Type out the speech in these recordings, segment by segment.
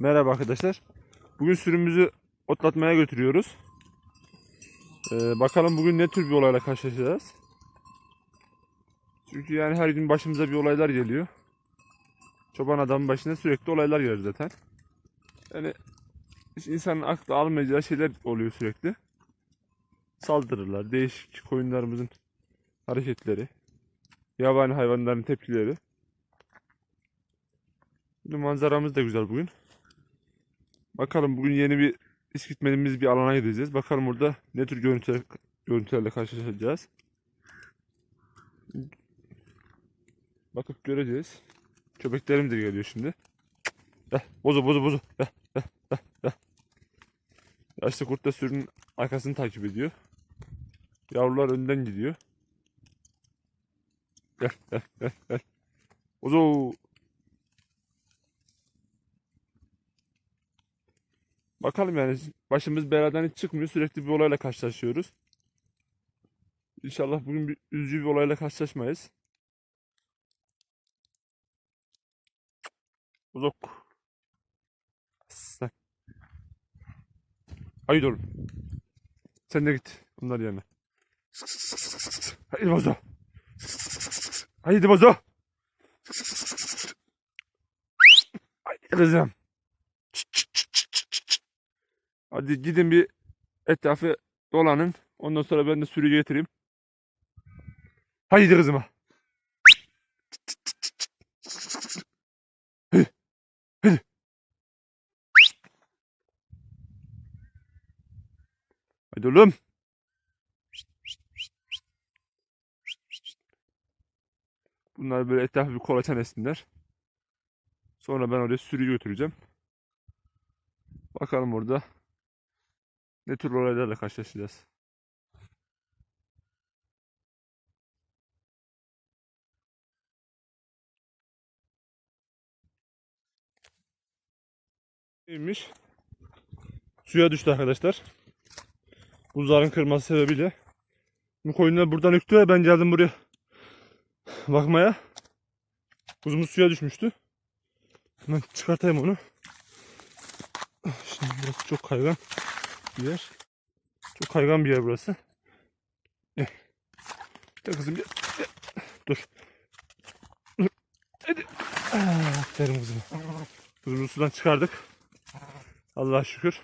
Merhaba arkadaşlar. Bugün sürümümüzü otlatmaya götürüyoruz. Ee, bakalım bugün ne tür bir olayla karşılaşacağız. Çünkü yani her gün başımıza bir olaylar geliyor. Çoban adamın başına sürekli olaylar gelir zaten. Yani insanın aklı almayacağı şeyler oluyor sürekli. Saldırılar, değişik koyunlarımızın hareketleri, yabani hayvanların tepkileri. Bir manzaramız da güzel bugün. Bakalım bugün yeni bir iş gitmediğimiz bir alana gideceğiz. Bakalım burada ne tür görüntüler, görüntülerle karşılaşacağız. Bakıp göreceğiz. Köpeklerim de geliyor şimdi. Gel, bozu bozu bozu. Gel, gel, gel, gel. Yaşlı kurt da sürünün arkasını takip ediyor. Yavrular önden gidiyor. Gel, gel, gel, gel. Bozu. Bakalım yani başımız beladan hiç çıkmıyor. Sürekli bir olayla karşılaşıyoruz. İnşallah bugün bir üzücü bir olayla karşılaşmayız. Uzak. Sen. Haydi. Sen de git. Bunlar yerine. Haydi bozo. Haydi bozo. Haydi kızım. Hadi gidin bir etrafı dolanın. Ondan sonra ben de sürücü getireyim. Haydi kızıma. Hadi. Hadi. Hadi oğlum. Bunlar böyle etrafı bir kolaçan etsinler. Sonra ben oraya sürücü götüreceğim. Bakalım orada ne tür olaylarla karşılaşacağız. Neymiş? Suya düştü arkadaşlar. Buzların kırması sebebiyle. Bu koyunlar buradan öktü ben geldim buraya bakmaya. Buzumuz suya düşmüştü. Hemen çıkartayım onu. Şimdi burası çok kaygan bir yer. Çok kaygan bir yer burası. Gel. Gel kızım gel. Gel. Dur. Dur. Hadi. Ah, Aferin kızım. Kızımızı sudan çıkardık. Allah'a şükür.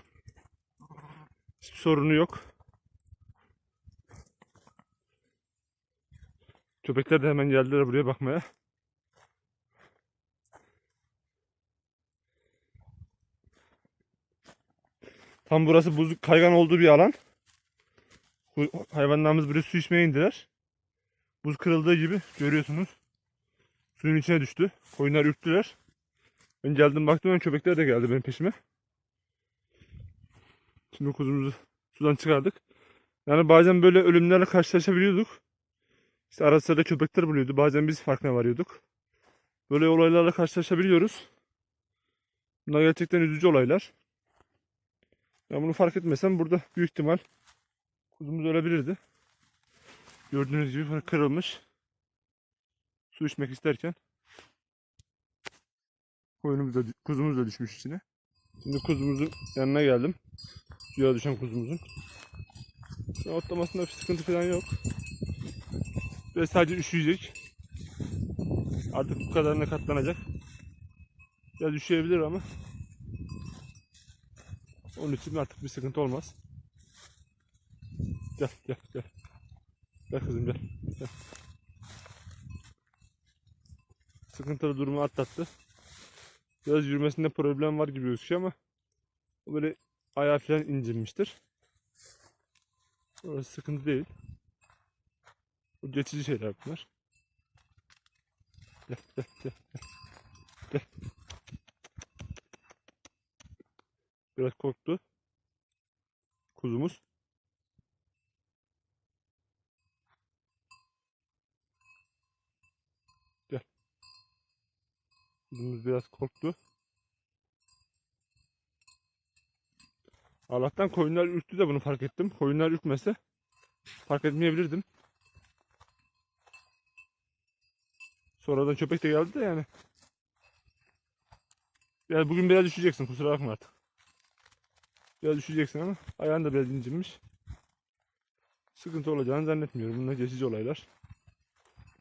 Hiçbir sorunu yok. Köpekler de hemen geldiler buraya bakmaya. Tam burası buz kaygan olduğu bir alan. Hayvanlarımız buraya su içmeye indiler. Buz kırıldığı gibi görüyorsunuz. Suyun içine düştü. Koyunlar ürktüler. Ben geldim baktım ön köpekler de geldi benim peşime. Şimdi kuzumuzu sudan çıkardık. Yani bazen böyle ölümlerle karşılaşabiliyorduk. İşte ara sıra da köpekler buluyordu. Bazen biz farkına varıyorduk. Böyle olaylarla karşılaşabiliyoruz. Bunlar gerçekten üzücü olaylar. Ben bunu fark etmesem burada büyük ihtimal kuzumuz ölebilirdi. Gördüğünüz gibi kırılmış. Su içmek isterken koyunumuz da, kuzumuz da düşmüş içine. Şimdi kuzumuzun yanına geldim. Suya düşen kuzumuzun. Şu otlamasında bir sıkıntı falan yok. Ve sadece üşüyecek. Artık bu kadarına katlanacak. Biraz üşüyebilir ama onun için artık bir sıkıntı olmaz. Gel gel gel. Gel kızım gel. gel. Sıkıntılı durumu atlattı. Biraz yürümesinde problem var gibi gözüküyor ama o böyle ayağı falan incinmiştir. Orası sıkıntı değil. O geçici şeyler bunlar. Gel gel gel. Gel. gel. Biraz korktu. Kuzumuz. Gel. Kuzumuz biraz korktu. Allah'tan koyunlar ürktü de bunu fark ettim. Koyunlar ürkmese fark etmeyebilirdim. Sonradan köpek de geldi de yani. Yani bugün biraz düşeceksin kusura bakma artık. Biraz düşeceksin ama ayağın da biraz incinmiş. Sıkıntı olacağını zannetmiyorum. Bunlar geçici olaylar.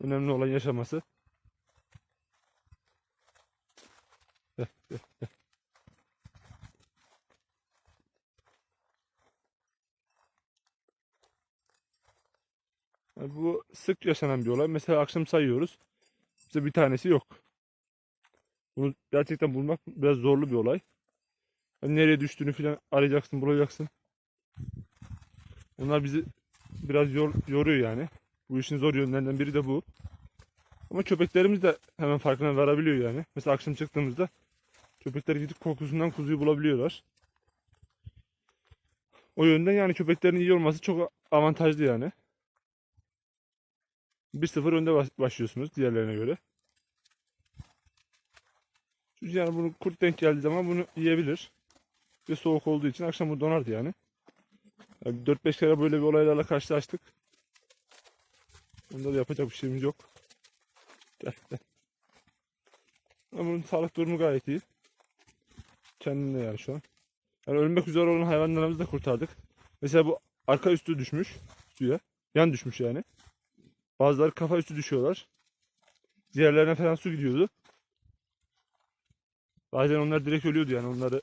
Önemli olan yaşaması. Yani bu sık yaşanan bir olay. Mesela akşam sayıyoruz. Bize bir tanesi yok. Bunu gerçekten bulmak biraz zorlu bir olay. Yani nereye düştüğünü falan arayacaksın, bulacaksın. Onlar bizi biraz yor, yoruyor yani. Bu işin zor yönlerinden biri de bu. Ama köpeklerimiz de hemen farkına varabiliyor yani. Mesela akşam çıktığımızda köpekler gidip kokusundan kuzuyu bulabiliyorlar. O yönden yani köpeklerin iyi olması çok avantajlı yani. 1-0 önde baş- başlıyorsunuz diğerlerine göre. Çünkü yani bunu kurt denk geldiği zaman bunu yiyebilir. Ve soğuk olduğu için akşam bu donardı yani. yani 4-5 kere böyle bir olaylarla karşılaştık. Onda da yapacak bir şeyimiz yok. Ama bunun sağlık durumu gayet iyi. Kendinde yani şu an. Yani ölmek üzere olan hayvanlarımızı da kurtardık. Mesela bu arka üstü düşmüş suya. Yan düşmüş yani. Bazıları kafa üstü düşüyorlar. Diğerlerine falan su gidiyordu. Bazen onlar direkt ölüyordu yani onları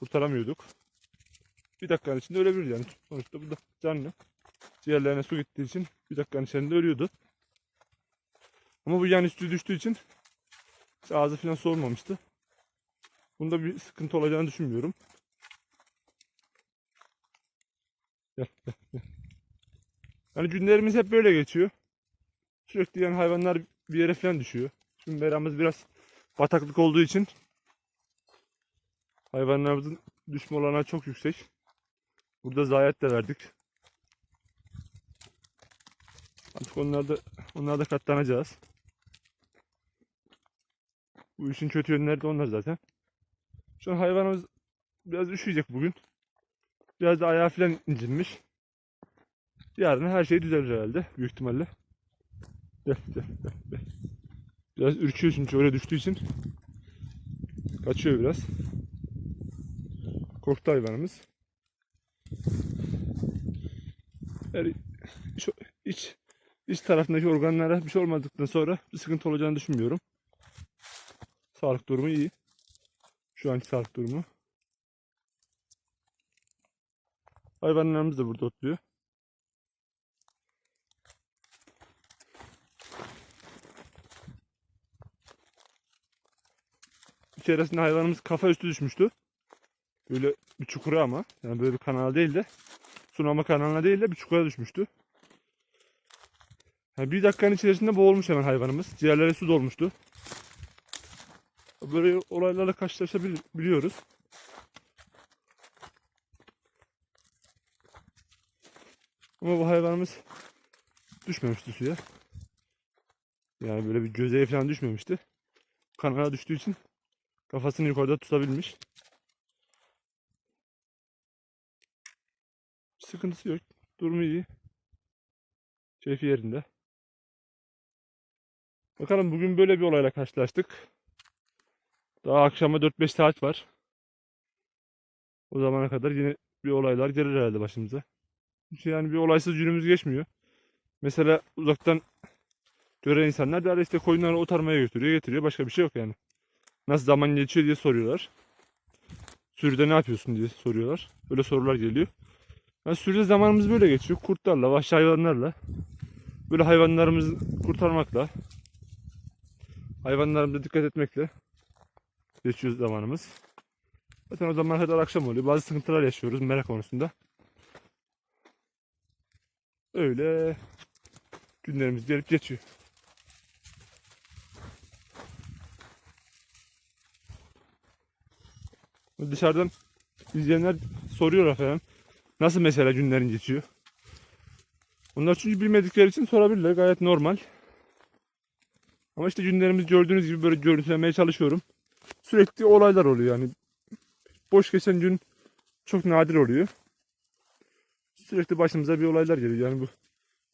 kurtaramıyorduk. Bir dakikanın içinde ölebilir yani. Sonuçta bu da canlı. Diğerlerine su gittiği için bir dakikanın içinde ölüyordu. Ama bu yan üstü düştüğü için işte ağzı falan soğumamıştı. Bunda bir sıkıntı olacağını düşünmüyorum. Gel, gel, gel. Yani günlerimiz hep böyle geçiyor. Sürekli yani hayvanlar bir yere falan düşüyor. Şimdi meramız biraz bataklık olduğu için hayvanlarımızın düşme olanağı çok yüksek. Burada zayiat da verdik. Artık onlarda onlarda katlanacağız. Bu işin kötü yönleri de onlar zaten. Şu an hayvanımız biraz üşüyecek bugün. Biraz da ayağı falan incinmiş. Yarın her şey düzelir herhalde büyük ihtimalle. Gel gel. gel. Biraz ürküyor çünkü oraya düştüğü için. Kaçıyor biraz. Korktu hayvanımız. Yani şu iç iç tarafındaki organlara bir şey olmadıktan sonra bir sıkıntı olacağını düşünmüyorum. Sağlık durumu iyi. Şu anki sağlık durumu. Hayvanlarımız da burada otluyor. Bir keresinde hayvanımız kafa üstü düşmüştü. Böyle bir çukura ama. Yani böyle bir kanala değil de sunama kanalına değil de bir çukura düşmüştü. Yani bir dakikanın içerisinde boğulmuş hemen hayvanımız. Ciğerlere su dolmuştu. Böyle olaylarla karşılaşabiliyoruz. Ama bu hayvanımız düşmemişti suya. Yani böyle bir gözeye falan düşmemişti. Kanala düştüğü için kafasını yukarıda tutabilmiş. Sıkıntısı yok. Durumu iyi. Keyfi yerinde. Bakalım bugün böyle bir olayla karşılaştık. Daha akşama 4-5 saat var. O zamana kadar yine bir olaylar gelir herhalde başımıza. Çünkü yani bir olaysız günümüz geçmiyor. Mesela uzaktan gören insanlar da işte koyunları otarmaya götürüyor, getiriyor. Başka bir şey yok yani. Nasıl zaman geçiyor diye soruyorlar. Sürüde ne yapıyorsun diye soruyorlar. Böyle sorular geliyor. Yani sürüde zamanımız böyle geçiyor. Kurtlarla, vahşi hayvanlarla. Böyle hayvanlarımızı kurtarmakla. Hayvanlarımıza dikkat etmekle geçiyor zamanımız. Zaten o zaman kadar akşam oluyor. Bazı sıkıntılar yaşıyoruz merak konusunda. Öyle günlerimiz gelip geçiyor. Dışarıdan izleyenler soruyor efendim. Nasıl mesela günlerin geçiyor? Onlar çünkü bilmedikleri için sorabilirler. Gayet normal. Ama işte günlerimiz gördüğünüz gibi böyle görüntülemeye çalışıyorum. Sürekli olaylar oluyor yani. Boş geçen gün çok nadir oluyor. Sürekli başımıza bir olaylar geliyor. Yani bu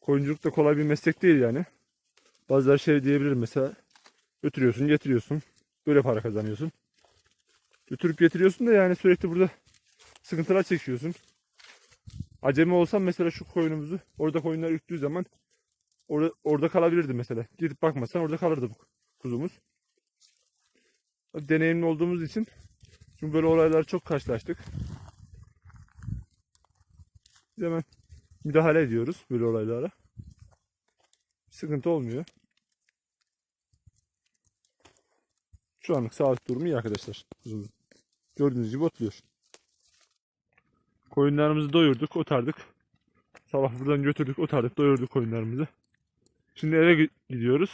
koyunculuk da kolay bir meslek değil yani. Bazıları şey diyebilir mesela. Götürüyorsun, getiriyorsun. Böyle para kazanıyorsun. Götürüp getiriyorsun da yani sürekli burada sıkıntılar çekiyorsun. Acemi olsam mesela şu koyunumuzu orada koyunlar ürktüğü zaman orada, orada kalabilirdi mesela. Gidip bakmasan orada kalırdı bu kuzumuz. Deneyimli olduğumuz için çünkü böyle olaylar çok karşılaştık. Hemen müdahale ediyoruz böyle olaylara. Sıkıntı olmuyor. Şu anlık sağlık durumu iyi arkadaşlar. Gördüğünüz gibi otluyor. Koyunlarımızı doyurduk, otardık. Sabah buradan götürdük, otardık, doyurduk koyunlarımızı. Şimdi eve gi- gidiyoruz.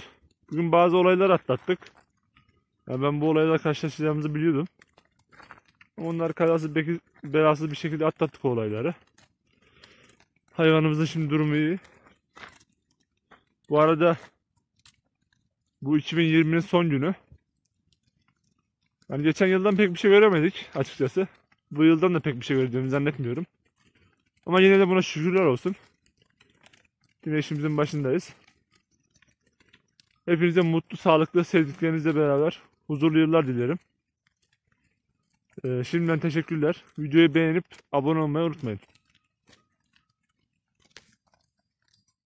Bugün bazı olaylar atlattık. Yani ben bu olaylarla karşılaşacağımızı biliyordum. Onlar kazası belasız bir şekilde atlattık olayları. Hayvanımızın şimdi durumu iyi. Bu arada bu 2020'nin son günü. Yani geçen yıldan pek bir şey göremedik açıkçası. Bu yıldan da pek bir şey göreceğimi zannetmiyorum. Ama yine de buna şükürler olsun. Yine işimizin başındayız. Hepinize mutlu, sağlıklı, sevdiklerinizle beraber huzurlu yıllar dilerim. Ee, şimdiden teşekkürler. Videoyu beğenip abone olmayı unutmayın.